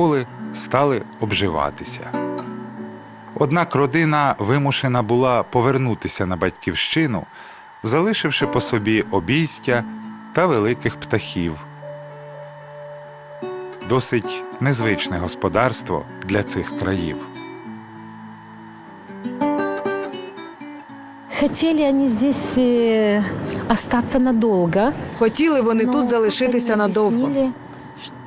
школи стали обживатися. Однак родина вимушена була повернутися на батьківщину, залишивши по собі обійстя та великих птахів. Досить незвичне господарство для цих країв. Хотели они здесь э, остаться. Хотіли вони тут залишитися они надовго.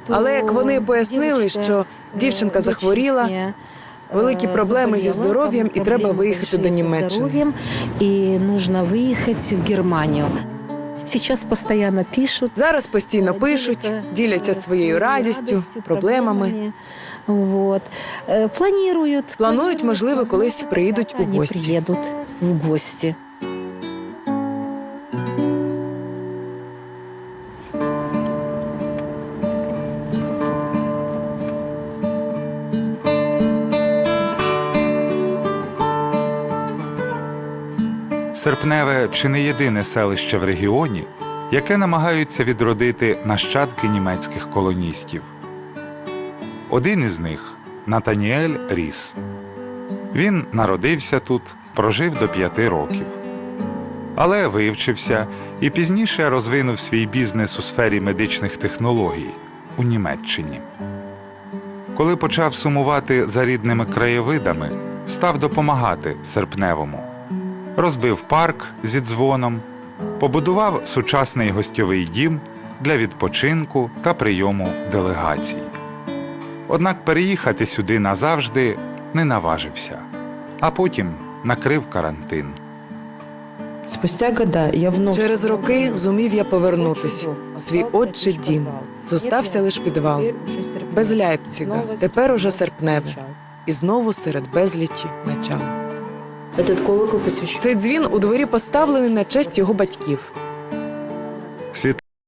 объяснили, что Але як вони пояснили, девочка, що э, дівчинка захворіла, доченька, великі э, проблеми зі заболела, здоров'ям, там і треба проблемы виїхати до большие со Німеччини. здоровьем, И нужно выехать в Германию. Сейчас постоянно пишут. Зараз постійно пишуть, діляться своєю радістю, проблемами. Вот. Э, Планируют. Планують, можливо, колись приїдуть у Они гості. приедут в гости. Серпневе чи не єдине селище в регіоні, яке намагаються відродити нащадки німецьких колоністів. Один із них Натаніель Ріс. Він народився тут, прожив до п'яти років. Але вивчився і пізніше розвинув свій бізнес у сфері медичних технологій у Німеччині. Коли почав сумувати за рідними краєвидами, став допомагати серпневому розбив парк зі дзвоном, побудував сучасний гостьовий дім для відпочинку та прийому делегацій. Однак переїхати сюди назавжди не наважився, а потім накрив карантин. Спустя года я вновь Через роки зумів я повернутись. Свій отчий дім. Зостався лиш підвал. Без Ляйпціга. Тепер уже серпневе. І знову серед безлічі начал. Этот колокол посвящен Цей дзвін у дворі поставлений на честь його батьків.